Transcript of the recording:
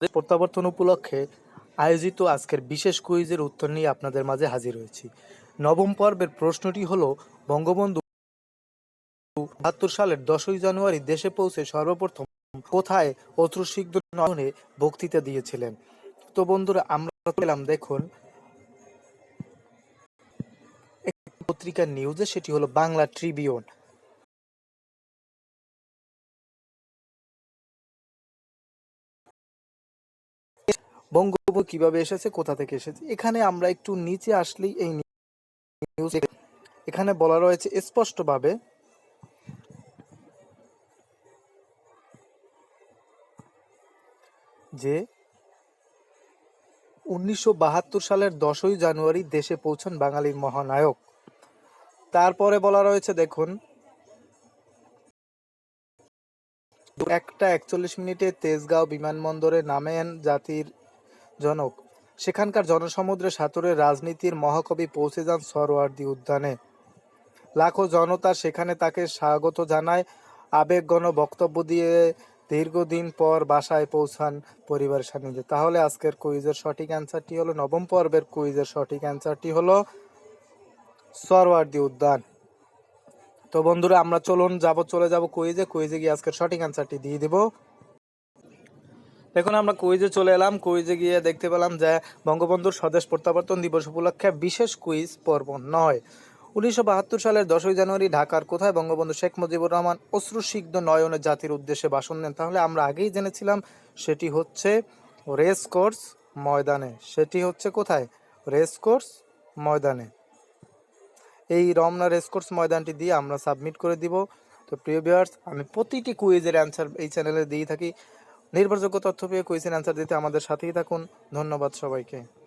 প্রত্যাবর্তন উপলক্ষে আয়োজিত আজকের বিশেষ কুইজের উত্তর নিয়ে আপনাদের মাঝে হাজির হয়েছি। নবম পর্বের প্রশ্নটি হলো, বঙ্গবন্ধু বাহাত্তর সালের দশই জানুয়ারি দেশে পৌঁছে সর্বপ্রথম কোথায় অশ্রুসিগ্ধ নয়নে বক্তৃতা দিয়েছিলেন? তো বন্ধুরা, আমরা পেলাম, দেখুন। পত্রিকার নিউজে সেটি হলো বাংলা ট্রিবিউন বঙ্গবন্ধু কীভাবে এসেছে, কোথা থেকে এসেছে, এখানে আমরা একটু নিচে আসলেই এই নিউজ এখানে বলা রয়েছে স্পষ্টভাবে যে উনিশশো বাহাত্তর সালের দশই জানুয়ারি দেশে পৌঁছান বাঙালির মহানায়ক। তারপরে বলা রয়েছে, দেখুন, একটা একচল্লিশ মিনিটে তেজগাঁও বিমানবন্দরে নামেন জাতির জনক। সেখানকার জনসমুদ্রে সাঁতরে রাজনীতির মহাকবি পৌঁছে যান সরোয়ার্দী উদ্যানে। লাখো জনতা সেখানে তাকে স্বাগত জানায় আবেগগণ বক্তব্য দিয়ে দীর্ঘদিন পর বাসায় পৌঁছান পরিবারের সান্নিধ্যে। তাহলে আজকের কুইজের সঠিক অ্যান্সারটি হলো, নবম পর্বের কুইজের সঠিক অ্যান্সারটি হলো সরওয়ার্দী উদ্যান। তো বন্ধুরা, আমরা চলুন যাব, চলে যাব কুইজে। কুইজে গিয়ে আজকের সঠিক অ্যান্সারটি দিয়ে দিব। দেখুন, আমরা কুইজে চলে এলাম। কুইজে গিয়ে দেখতে পেলাম যে বঙ্গবন্ধুর স্বদেশ প্রত্যাবর্তন দিবস উপলক্ষে বিশেষ কুইজ পর্ব নয়। উনিশশো বাহাত্তর সালের দশই জানুয়ারি ঢাকার কোথায় বঙ্গবন্ধু শেখ মুজিবুর রহমান অশ্রুসিগ্ধ নয়নে জাতির উদ্দেশ্যে ভাষণ দেন? তাহলে আমরা আগেই জেনেছিলাম, সেটি হচ্ছে রেস কোর্স ময়দানে। সেটি হচ্ছে কোথায়? রেস কোর্স ময়দানে। এই রমনা রেসকোর্স ময়দানটি দিয়ে আমরা সাবমিট করে দিব। তো প্রিয় ভিউয়ার্স, আমি প্রতিটি কুইজের অ্যান্সার এই চ্যানেলে দিয়ে থাকি। নির্ভরযোগ্য তথ্য পেয়ে কুইজের অ্যান্সার দিতে আমাদের সাথেই থাকুন। ধন্যবাদ সবাইকে।